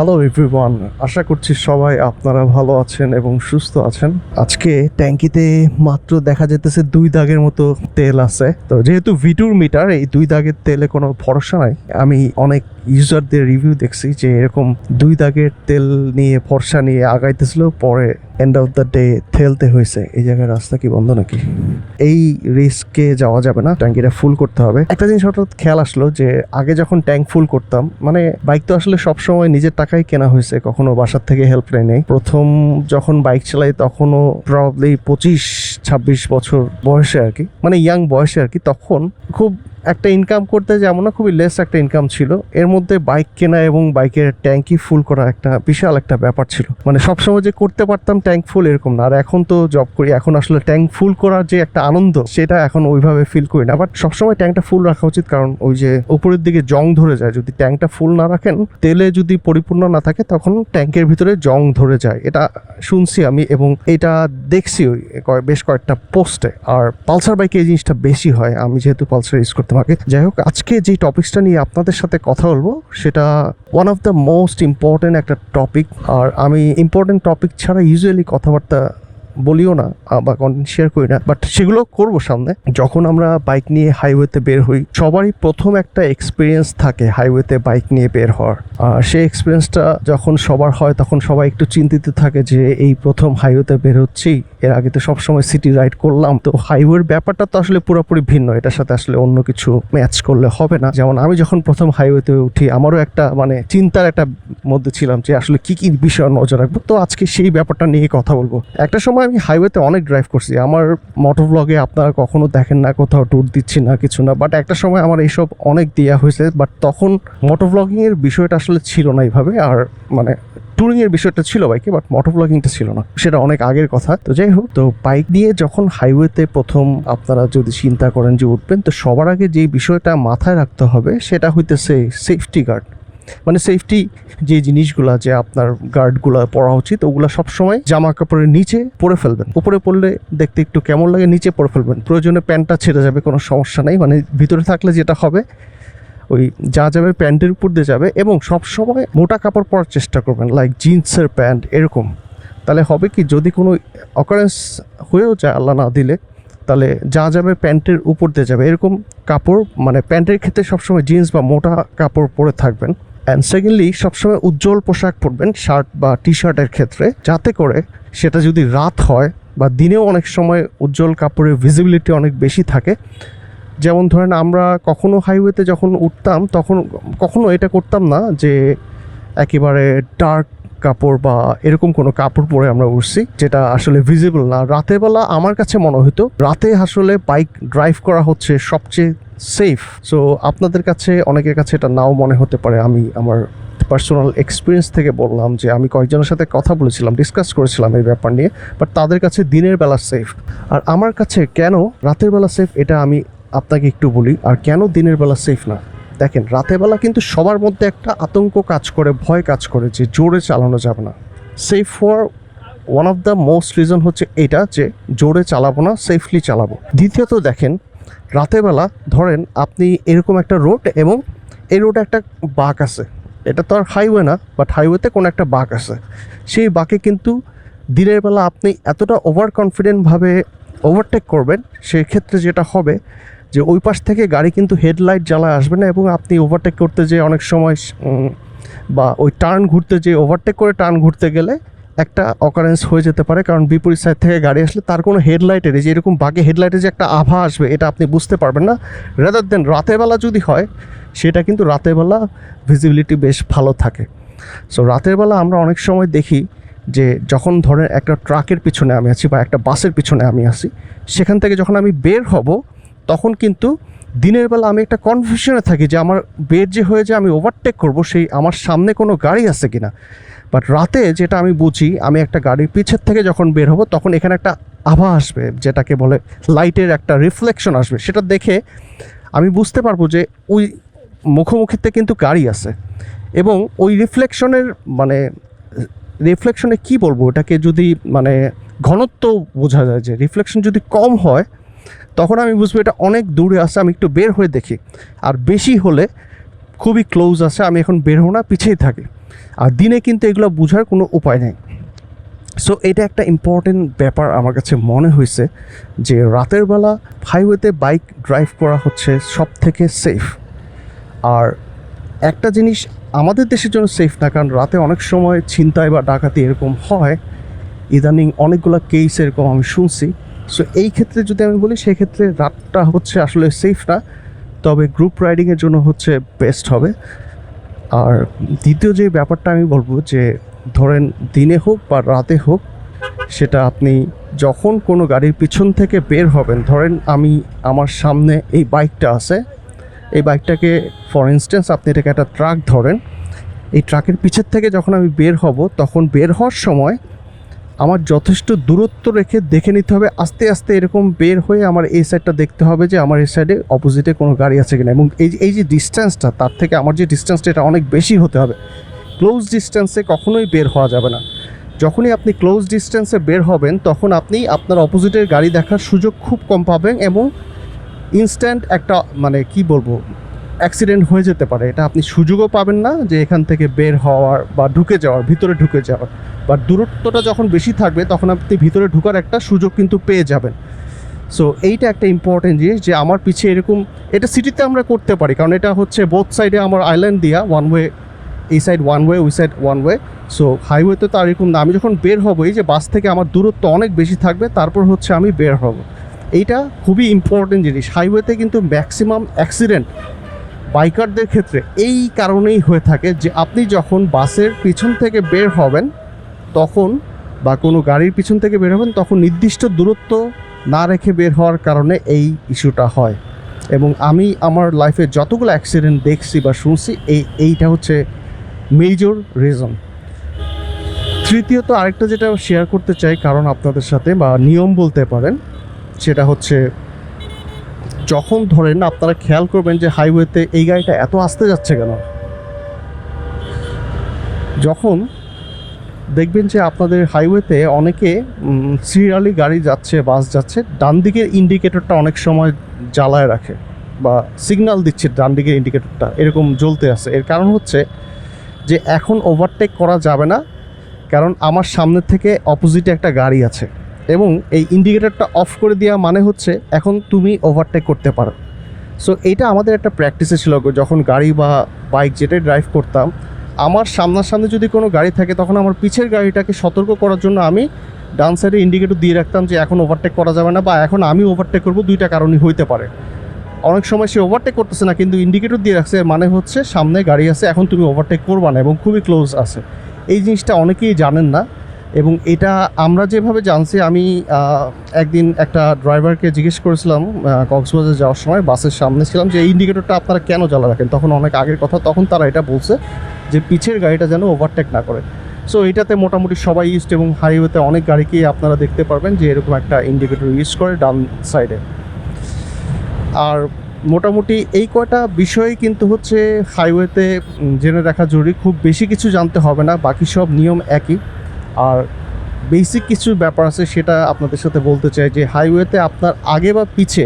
Hello everyone আশা করছি সবাই আপনারা ভালো আছেন এবং সুস্থ আছেন। আজকে ট্যাঙ্কিতে মাত্র দেখা যেতেছে দুই দাগের মতো তেল আছে। তো যেহেতু ভিটুর মিটার, এই দুই দাগের তেলে কোনো ভরসা নাই। আমি অনেক ইউজারদের রিভিউ দেখছি যে এরকম দুই দাগের তেল নিয়ে ভরসা নিয়ে আগাইতেছিল, পরে এন্ড অফ দ্য ডে ঠেলতে হয়েছে। এই জায়গায় রাস্তা কি বন্ধ নাকি? এই রিস্কে যাওয়া যাবে না। ট্যাঙ্কিটা ফুল করতে হবে। একটা জিনিস হঠাৎ খেয়াল আসলো যে, আগে যখন ট্যাঙ্ক ফুল করতাম মানে বাইক তো আসলে সবসময় নিজের টাকায় কেনা হয়েছে। কখনো বাসার থেকে হেল্প নেই নেই। প্রথম যখন বাইক চালাই, তখনও প্রবলি পঁচিশ, ছাব্বিশ বছর বয়সে আর কি মানে ইয়াং বয়সে আর কি, তখন খুব একটা ইনকাম করতে যেমন না খুবই লেস একটা ইনকাম ছিল। এর মধ্যে বাইক কেনা এবং বাইকের ট্যাঙ্কি ফুল করা একটা বিশাল একটা ব্যাপার ছিল। মানে সবসময় যে করতে পারতাম ট্যাঙ্ক ফুল এরকম না। আর এখন তো জব করি, এখন আসলে ট্যাঙ্ক ফুল করার যে একটা আনন্দ, সেটা এখন ওইভাবে ফিল করি না। বাট সবসময় ট্যাঙ্কটা ফুল রাখা উচিত, কারণ ওই যে উপরের দিকে জং ধরে যায়। যদি ট্যাঙ্কটা ফুল না রাখেন, তেলে যদি পরিপূর্ণ না থাকে, তখন ট্যাঙ্কের ভিতরে জং ধরে যায়। এটা শুনছি আমি এবং এটা দেখছি ওই বেশ কয়েকটা পোস্টে আর পালসার বাইকে এই জিনিসটা বেশি হয়। আমি যেহেতু পালসার ইউজ করতাম আগে যাই হোক, আজকে যে টপিকসটা নিয়ে আপনাদের সাথে কথা বলব, সেটা one of the most important একটা টপিক আর আমি ইম্পর্টেন্ট টপিক ছাড়া ইউজুয়ালি কথাবার্তা বলিও না বা কন্টেন্ট শেয়ার করি না বাট সেগুলো করব সামনে। যখন আমরা বাইক নিয়ে হাইওয়েতে বের হই, সবারই প্রথম একটা এক্সপিরিয়েন্স থাকে হাইওয়েতে বাইক নিয়ে বের হওয়ার। আর সেই এক্সপিরিয়েন্সটা যখন সবার হয়, তখন সবাই একটু চিন্তিত থাকে যে, এই প্রথম হাইওয়েতে বের হচ্ছি, এর আগে তো সবসময় সিটি রাইড করলাম। তো হাইওয়ের ব্যাপারটা তো আসলে পুরোপুরি ভিন্ন, এটার সাথে আসলে অন্য কিছু ম্যাচ করলে হবে না। যেমন আমি যখন প্রথম হাইওয়েতে উঠি, আমারও একটা মানে চিন্তার একটা মধ্যে ছিলাম যে, আসলে কি কি বিষয় নজর রাখব? তো আজকে সেই ব্যাপারটা নিয়ে কথা বলব। একটা সময় আমি হাইওয়েতে অনেক ড্রাইভ করছি। আমার মোটর ব্লগে আপনারা কখনো দেখেন না, কোথাও ট্যুর দিচ্ছি না, কিছু না বাট একটা সময় আমার এইসব অনেক দেওয়া হয়েছে বাট তখন মোটর ব্লগিং এর বিষয়টা আসলে ছিল না এইভাবে, আর মানে ট্যুরিং এর বিষয়টা ছিল বাইকে বাট মোটর ব্লগিংটা ছিল না। সেটা অনেক আগের কথা। তো যাই হোক, তো বাইক নিয়ে যখন হাইওয়েতে প্রথম আপনারা যদি চিন্তা করেন যে উঠবেন, তো সবার আগে যে বিষয়টা মাথায় রাখতে হবে, সেটা হইতেছে সেফটি গার্ড মানে সেফটি যে জিনিসগুলো যে আপনার গার্ডগুলো পরা উচিত, ওগুলো সবসময় জামা কাপড়ের নিচে পরে ফেলবেন। উপরে পড়লে দেখতে একটু কেমন লাগে, নিচে পরে ফেলবেন। প্রয়োজনে প্যান্টটা ছেড়ে যাবে, কোনো সমস্যা নেই। মানে ভিতরে থাকলে যেটা হবে, ওই যা যাবে প্যান্টের উপর দিয়ে যাবে এবং সবসময় মোটা কাপড় পরার চেষ্টা করবেন লাইক জিন্সের প্যান্ট, এরকম। তাহলে হবে কি, যদি কোনো অকারেন্স হয়েও যায়, আল্লাহ না দিলে, তাহলে যা যাবে প্যান্টের উপর দিয়ে যাবে। এরকম কাপড় মানে প্যান্টের ক্ষেত্রে সবসময় জিন্স বা মোটা কাপড় পরে থাকবেন। অ্যান্ড সেকেন্ডলি সবসময় উজ্জ্বল পোশাক পরবেন, শার্ট বা টি শার্টের ক্ষেত্রে, যাতে করে সেটা যদি রাত হয় বা দিনেও অনেক সময় উজ্জ্বল কাপড়ের ভিজিবিলিটি অনেক বেশি থাকে। যেমন ধরেন আমরা কখনো হাইওয়েতে যখন উঠতাম, তখন কখনো এটা করতাম না যে একেবারে ডার্ক কাপড় বা এরকম কোনো কাপড় পরে আমরা উঠছি, যেটা আসলে ভিজিবল না। রাতের বেলা আমার কাছে মনে হতো, রাতে আসলে বাইক ড্রাইভ করা হচ্ছে সবচেয়ে সেফ সো আপনাদের কাছে, অনেকের কাছে এটা নাও মনে হতে পারে। আমি আমার পার্সোনাল এক্সপিরিয়েন্স থেকে বললাম যে, আমি কয়েকজনের সাথে কথা বলেছিলাম ডিসকাস করেছিলাম এই ব্যাপার নিয়ে বাট তাদের কাছে দিনের বেলা সেফ আর আমার কাছে কেন রাতের বেলা সেফ এটা আমি আপনাকে একটু বলি, আর কেন দিনের বেলা সেফ না? দেখেন রাতের বেলা কিন্তু সবার মধ্যে একটা আতঙ্ক কাজ করে, ভয় কাজ করে যে জোরে চালানো যাবে না। Safe for one of the most reason হচ্ছে এটা যে জোরে চালাবো না সেফলি চালাবো। দ্বিতীয়ত দেখেন রাতের বেলা ধরেন আপনি এরকম একটা রোড এবং এই রোডে একটা বাঁক আছে। এটা তো আর হাইওয়ে না বাট হাইওয়েতে কোনো একটা বাঁক আছে। সেই বাঁকে কিন্তু দিনের বেলা আপনি এতটা ওভার কনফিডেন্টভাবে ওভারটেক করবেন, সেক্ষেত্রে যেটা হবে যে ওই পাশ থেকে গাড়ি কিন্তু হেডলাইট জ্বালায় আসবে না এবং আপনি ওভারটেক করতে যে অনেক সময় বা ওই টার্ন ঘুরতে যে ওভারটেক করে টার্ন ঘুরতে গেলে একটা অকারেন্স হয়ে যেতে পারে। কারণ বিপরীত সাইড থেকে গাড়ি আসলে তার কোনো হেডলাইটের যে এরকম বাকি হেডলাইটের যে একটা আভা আসবে, এটা আপনি বুঝতে পারবেন না। রেদার দেন রাতের বেলা যদি হয়, সেটা কিন্তু রাতের বেলা ভিজিবিলিটি বেশ ভালো থাকে। সো রাতের বেলা আমরা অনেক সময় দেখি যে যখন ধরেন একটা ট্রাকের পিছনে আমি আছি বা একটা বাসের পিছনে আমি আছি, সেখান থেকে যখন আমি বের হব তখন কিন্তু দিনের বেলা আমি একটা কনফিউশনে থাকি যে আমার বের যে হয়ে যে আমি ওভারটেক করব, সেই আমার সামনে কোনো গাড়ি আছে কিনা। বাট রাতে যেটা আমি বুঝি, আমি একটা গাড়ির পিছের থেকে যখন বের হব, তখন এখানে একটা আভা আসবে, যেটাকে বলে লাইটের একটা রিফ্লেকশন আসবে। সেটা দেখে আমি বুঝতে পারব যে ওই মুখোমুখিতে কিন্তু গাড়ি আছে। এবং ওই রিফ্লেকশনের মানে রিফ্লেকশনে কি বলব? এটাকে যদি মানে ঘনত্ব বোঝা যায় যে রিফ্লেকশন যদি কম হয় তখন আমি বুঝব এটা অনেক দূরে আছে, আমি একটু বের হয়ে দেখি। আর বেশি হলে খুবই ক্লোজ আছে, আমি এখন বের হব না, পিছিয়ে থাকি। আর দিনে কিন্তু এগুলো বোঝার কোনো উপায় নেই। সো এটা একটা ইম্পর্টেন্ট ব্যাপার আমার কাছে মনে হয়েছে যে রাতের বেলা হাইওয়েতে বাইক ড্রাইভ করা হচ্ছে সব থেকে সেফ আর একটা জিনিস আমাদের দেশের জন্য সেফ না, কারণ রাতে অনেক সময় ছিনতাই বা ডাকাতি এরকম হয়। ইদানিং অনেকগুলো কেস এরকম আমি শুনছি। সো এই ক্ষেত্রে যদি আমি বলি সেক্ষেত্রে রাতটা হচ্ছে আসলে সেফ না। তবে গ্রুপ রাইডিংয়ের জন্য হচ্ছে বেস্ট হবে। আর দ্বিতীয় যে ব্যাপারটা আমি বলব যে, ধরেন দিনে হোক বা রাতে হোক, সেটা আপনি যখন কোনো গাড়ির পিছন থেকে বের হবেন, ধরেন আমি আমার সামনে এই বাইকটা আছে। এই বাইকটাকে ফর ইনস্ট্যান্স আপনি এটাকে একটা ট্রাক ধরেন। এই ট্রাকের পিছের থেকে যখন আমি বের হব, তখন বের হওয়ার সময় আমার যথেষ্ট দূরত্ব রেখে দেখে নিতে হবে, আস্তে আস্তে এরকম বের হয়ে আমার এই সাইডটা দেখতে হবে যে আমার এই সাইডে অপোজিটে কোনো গাড়ি আছে কিনা। এবং এই এই যে ডিস্টেন্সটা তার থেকে আমার যে ডিস্টেন্সটা এটা অনেক বেশি হতে হবে। ক্লোজ ডিস্টেন্সে কখনোই বের হওয়া যাবে না। যখনই আপনি ক্লোজ ডিস্টেন্সে বের হবেন, তখন আপনি আপনার অপোজিটের গাড়ি দেখার সুযোগ খুব কম পাবেন এবং ইনস্ট্যান্ট একটা মানে কি বলব অ্যাক্সিডেন্ট হয়ে যেতে পারে, এটা আপনি সুযোগও পাবেন না যে এখান থেকে বের হওয়ার বা ঢুকে যাওয়ার, ভিতরে ঢুকে যাওয়ার। বা দূরত্বটা যখন বেশি থাকবে, তখন আপনি ভিতরে ঢুকার একটা সুযোগ কিন্তু পেয়ে যাবেন। সো এইটা একটা ইম্পর্টেন্ট জিনিস যে আমার পিছে এরকম, এটা সিটিতে আমরা করতে পারি, কারণ এটা হচ্ছে বোথ সাইডে আমার আইল্যান্ড দিয়া ওয়ান ওয়ে এই সাইড ওয়ান ওয়ে ওই সাইড ওয়ান ওয়ে সো হাইওয়েতে তো আর এরকম না, আমি যখন বের হব, এই যে বাস থেকে আমার দূরত্ব অনেক বেশি থাকবে, তারপর হচ্ছে আমি বের হব। এইটা খুবই ইম্পর্টেন্ট জিনিস হাইওয়েতে কিন্তু ম্যাক্সিমাম অ্যাক্সিডেন্ট বাইকারদের ক্ষেত্রে এই কারণেই হয়ে থাকে যে আপনি যখন বাসের পিছন থেকে বের হবেন, তখন বা কোনো গাড়ির পিছন থেকে বের হবেন, তখন নির্দিষ্ট দূরত্ব না রেখে বের হওয়ার কারণে এই ইস্যুটা হয়। এবং আমি আমার লাইফে যতগুলো অ্যাক্সিডেন্ট দেখছি বা শুনছি, এই, এইটা হচ্ছে মেজর রিজন তৃতীয়ত আরেকটা যেটা শেয়ার করতে চাই কারণ আপনাদের সাথে বা নিয়ম বলতে পারেন, সেটা হচ্ছে যখন ধরেন আপনারা খেয়াল করবেন যে হাইওয়েতে এই গাড়িটা এত আস্তে যাচ্ছে কেন, যখন দেখবেন যে আপনাদের হাইওয়েতে অনেকে সিরিয়ালি গাড়ি যাচ্ছে বাস যাচ্ছে ডান দিকের ইন্ডিকেটরটা অনেক সময় জ্বালায় রাখে বা সিগন্যাল দিচ্ছে ডান দিকের ইন্ডিকেটরটা এরকম জ্বলতে আছে। এর কারণ হচ্ছে যে এখন ওভারটেক করা যাবে না, কারণ আমার সামনে থেকে অপোজিটে একটা গাড়ি আছে। এবং এই ইন্ডিকেটারটা অফ করে দেওয়া মানে হচ্ছে এখন তুমি ওভারটেক করতে পারো। সো এইটা আমাদের একটা প্র্যাকটিসে ছিল যখন গাড়ি বা বাইক যেটাই ড্রাইভ করতাম, আমার সামনাসামনি যদি কোনো গাড়ি থাকে, তখন আমার পিছের গাড়িটাকে সতর্ক করার জন্য আমি ডান সাইডে ইন্ডিকেটর দিয়ে রাখতাম যে এখন ওভারটেক করা যাবে না বা এখন আমি ওভারটেক করব, দুইটা কারণই হইতে পারে। অনেক সময় সে ওভারটেক করতেছে না, কিন্তু ইন্ডিকেটর দিয়ে রাখছে মানে হচ্ছে সামনে গাড়ি আছে, এখন তুমি ওভারটেক করবা না এবং খুবই ক্লোজ আছে। এই জিনিসটা অনেকেই জানেন না। এবং এটা আমরা যেভাবে জানছি, আমি একদিন একটা ড্রাইভারকে জিজ্ঞেস করেছিলাম কক্সবাজার যাওয়ার সময়, বাসের সামনে ছিলাম যে, এই ইন্ডিকেটরটা আপনারা কেন জ্বালা রাখেন? তখন অনেক আগের কথা, তখন তারা এটা বলছে যে, পিছের গাড়িটা যেন ওভারটেক না করে। সো এটাতে মোটামুটি সবাই ইউজড এবং হাইওয়েতে অনেক গাড়িকেই আপনারা দেখতে পারবেন যে, এরকম একটা ইন্ডিকেটর ইউজ করে ডান সাইডে আর মোটামুটি এই কয়টা বিষয় কিন্তু হচ্ছে হাইওয়েতে জেনে রাখা জরুরি। খুব বেশি কিছু জানতে হবে না, বাকি সব নিয়ম একই। আর বেসিক কিছু ব্যাপার আছে সেটা আপনাদের সাথে বলতে চাই যে হাইওয়েতে আপনার আগে বা পিছে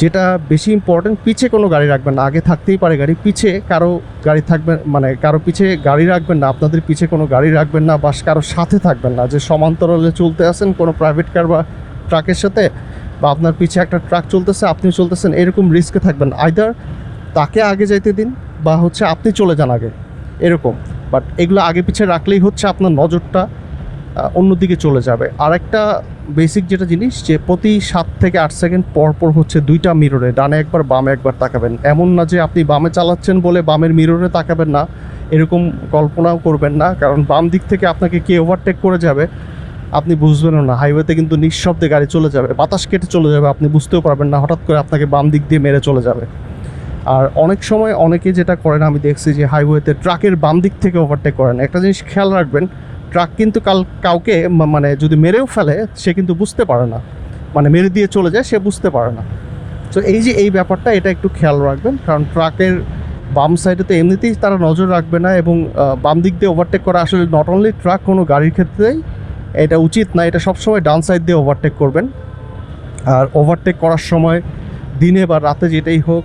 যেটা বেশি ইম্পর্টেন্ট পিছে কোনো গাড়ি রাখবেন না। আগে থাকতেই পারে গাড়ি, পিছে কারও গাড়ি থাকবেন মানে কারও পিছে গাড়ি রাখবেন না, আপনাদের পিছে কোনো গাড়ি রাখবেন না বা কারও সাথে থাকবেন না। যে সমান্তরালে চলতে আসেন কোনো প্রাইভেট কার বা ট্রাকের সাথে বা আপনার পিছে একটা ট্রাক চলতেছে আপনি চলতেছেন, এরকম রিস্কে থাকবেন আইদার তাকে আগে যাইতে দিন বা হচ্ছে আপনি চলে যান আগে। এরকম। বাট এগুলো আগে পিছে রাখলেই হচ্ছে আপনার নজরটা অন্যদিকে চলে যাবে। আর একটা বেসিক যেটা জিনিস যে প্রতি সাত থেকে আট সেকেন্ড পর পর হচ্ছে দুইটা মিররে ডানে একবার, বামে একবার তাকাবেন। এমন না যে আপনি বামে চালাচ্ছেন বলে বামের মিররে তাকাবেন না, এরকম কল্পনাও করবেন না। কারণ বাম দিক থেকে আপনাকে কে ওভারটেক করে যাবে, আপনি বুঝবেনও না। হাইওয়েতে কিন্তু নিঃশব্দে গাড়ি চলে যাবে, বাতাস কেটে চলে যাবে, আপনি বুঝতেও পারবেন না, হঠাৎ করে আপনাকে বাম দিক দিয়ে মেরে চলে যাবে। আর অনেক সময় অনেকে যেটা করেন, আমি দেখছি যে হাইওয়েতে ট্রাকের বাম দিক থেকে ওভারটেক করেন। একটা জিনিস খেয়াল রাখবেন ট্রাক কিন্তু কাল, কাউকে মানে যদি মেরেও ফেলে, সে কিন্তু বুঝতে পারে না। মানে মেরে দিয়ে চলে যায়, সে বুঝতে পারে না। তো এই যে এই ব্যাপারটা, এটা একটু খেয়াল রাখবেন, কারণ ট্রাকের বাম সাইডে তো এমনিতেই তারা নজর রাখবে না এবং বাম দিক দিয়ে ওভারটেক করা আসলে নট অনলি ট্রাক কোনো গাড়ির ক্ষেত্রেই এটা উচিত না, এটা সবসময় ডান সাইড দিয়ে ওভারটেক করবেন। আর ওভারটেক করার সময় দিনে বা রাতে যেটাই হোক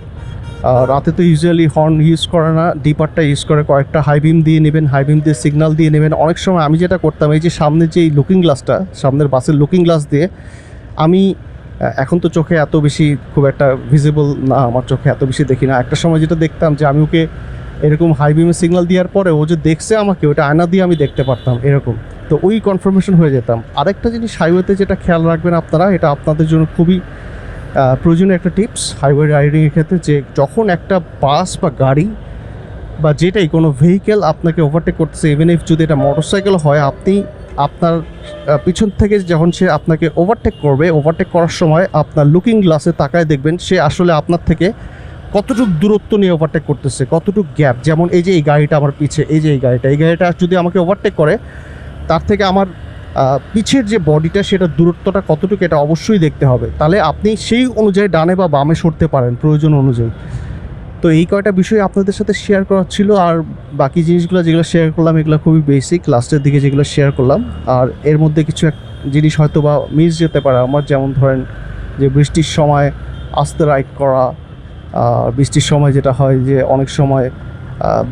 রাতে তো ইউজুয়ালি হর্ন ইউজ করে না ডিপারটা ইউজ করে, কয়েকটা হাই বিম দিয়ে নেবেন হাই বিম দিয়ে সিগনাল দিয়ে নেবেন। অনেক সময় আমি যেটা করতাম, এই যে সামনে যে লুকিং গ্লাসটা সামনের বাসের লুকিং গ্লাস দিয়ে, আমি এখন তো চোখে এত বেশি খুব একটা ভিজিবল না, আমার চোখে এত বেশি দেখি না। একটা সময় যেটা দেখতাম যে আমি ওকে এরকম হাই বিমে সিগন্যাল দেওয়ার পরে ও যে দেখছে আমাকে ওটা আয়না দিয়ে আমি দেখতে পারতাম এরকম। তো ওই কনফার্মেশন হয়ে যেতাম। আরেকটা জিনিস হাইওয়েতে যেটা খেয়াল রাখবেন আপনারা, এটা আপনাদের জন্য খুবই প্রয়োজনীয় একটা টিপস হাইওয়ে রাইডিংয়ের ক্ষেত্রে যে যখন একটা বাস বা গাড়ি বা যেটাই কোনো ভেহিকেল আপনাকে ওভারটেক করতেছে ইভেন ইফ যদি এটা মোটরসাইকেল হয়, আপনি আপনার পিছন থেকে যখন সে আপনাকে ওভারটেক করবে ওভারটেক করার সময় আপনার লুকিং গ্লাসে তাকায় দেখবেন সে আসলে আপনার থেকে কতটুকু দূরত্ব নিয়ে ওভারটেক করতেছে, কতটুকু গ্যাপ যেমন এই যে এই গাড়িটা আমার পিছে, এই যে এই গাড়িটা এই গাড়িটা যদি আমাকে ওভারটেক করে, তার থেকে আমার পিছের যে বডিটা, সেটা দূরত্বটা কতটুকু এটা অবশ্যই দেখতে হবে। তাহলে আপনি সেই অনুযায়ী ডানে বা বামে সরতে পারেন প্রয়োজন অনুযায়ী। তো এই কয়টা বিষয় আপনাদের সাথে শেয়ার করার ছিল, আর বাকি জিনিসগুলো যেগুলো শেয়ার করলাম, এগুলো খুবই বেসিক লাস্টের দিকে যেগুলো শেয়ার করলাম, আর এর মধ্যে কিছু এক জিনিস হয়তো বা মিস যেতে পারে আমার। যেমন ধরেন যে বৃষ্টির সময় আস্তে রাইড করা, আর বৃষ্টির সময় যেটা হয় যে অনেক সময়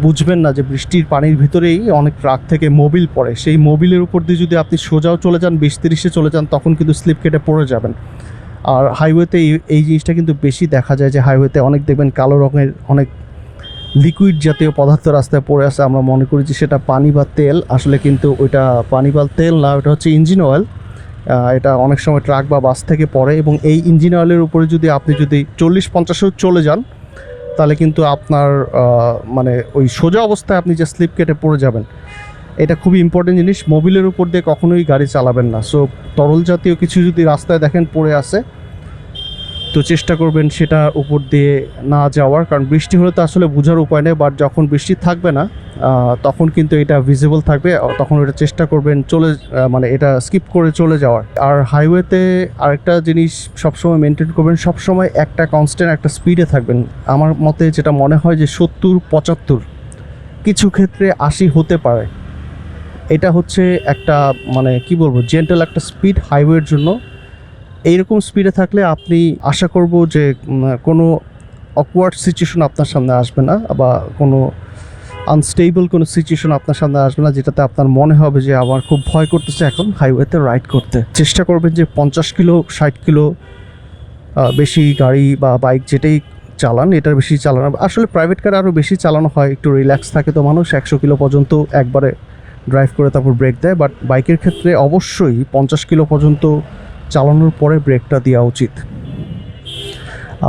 বুঝবেন না যে বৃষ্টির পানির ভিতরেই অনেক ট্রাক থেকে মোবিল পড়ে। সেই মোবিলের উপর দিয়ে যদি আপনি সোজাও চলে যান, বিশ তিরিশে চলে যান, তখন কিন্তু স্লিপ কেটে পড়ে যাবেন। আর হাইওয়েতে এই জিনিসটা কিন্তু বেশি দেখা যায় যে হাইওয়েতে অনেক দেখবেন কালো রঙের অনেক লিকুইড জাতীয় পদার্থ রাস্তায় পড়ে আছে আমরা মনে করি যে সেটা পানি বা তেল। আসলে কিন্তু ওইটা পানি বা তেল না ওটা হচ্ছে ইঞ্জিন অয়েল এটা অনেক সময় ট্রাক বা বাস থেকে পড়ে এবং এই ইঞ্জিন অয়েলের উপরে যদি আপনি যদি চল্লিশ পঞ্চাশেও চলে যান তাহলে কিন্তু আপনার মানে ওই সোজা অবস্থায় আপনি যে স্লিপ কেটে পড়ে যাবেন, এটা খুবই ইম্পর্টেন্ট জিনিস। মোবিলের উপর দিয়ে কখনোই গাড়ি চালাবেন না। সো তরল জাতীয় কিছু যদি রাস্তায় দেখেন পড়ে আছে তো চেষ্টা করবেন সেটা উপর দিয়ে না যাওয়ার, কারণ বৃষ্টি হলে তো আসলে বোঝার উপায় নেই বাট যখন বৃষ্টি থাকবে না তখন কিন্তু এটা ভিজিবল থাকবে তখন এটা চেষ্টা করবেন চলে মানে এটা স্কিপ করে চলে যাওয়ার। আর হাইওয়েতে আরেকটা জিনিস সবসময় মেনটেন করবেন, সবসময় একটা কনস্ট্যান্ট একটা স্পিডে থাকবেন। আমার মতে যেটা মনে হয় যে সত্তর, পঁচাত্তর, কিছু ক্ষেত্রে আশি হতে পারে। এটা হচ্ছে একটা মানে কি বলব জেন্টাল একটা স্পিড হাইওয়ের জন্য। এইরকম স্পিডে থাকলে আপনি আশা করব যে কোনো অকওয়ার্ড সিচুয়েশন আপনার সামনে আসবে না বা কোনো আনস্টেবল কোনো সিচুয়েশন আপনার সামনে আসবে না, যেটাতে আপনার মনে হবে যে, আমার খুব ভয় করতেছে এখন হাইওয়েতে রাইড করতে। চেষ্টা করবেন যে, পঞ্চাশ কিলো, ষাট কিলো বেশি গাড়ি বা বাইক যেটাই চালান, এটার বেশি চালানো। আসলে প্রাইভেট কার আরও বেশি চালানো হয়, একটু রিল্যাক্স থাকে তো মানুষ, একশো কিলো পর্যন্ত একবারে ড্রাইভ করে তারপর ব্রেক দেয়। বাট বাইকের ক্ষেত্রে অবশ্যই পঞ্চাশ কিলো পর্যন্ত চালানোর পরে ব্রেকটা দেওয়া উচিত।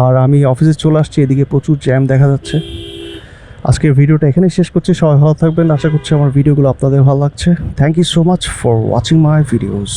আর আমি অফিসে চলে আসছি, এদিকে প্রচুর জ্যাম দেখা যাচ্ছে। আজকের ভিডিওটা এখানেই শেষ করছি, সবাই ভালো থাকবেন। আশা করছি আমার ভিডিওগুলো আপনাদের ভালো লাগছে। Thank you so much for watching my videos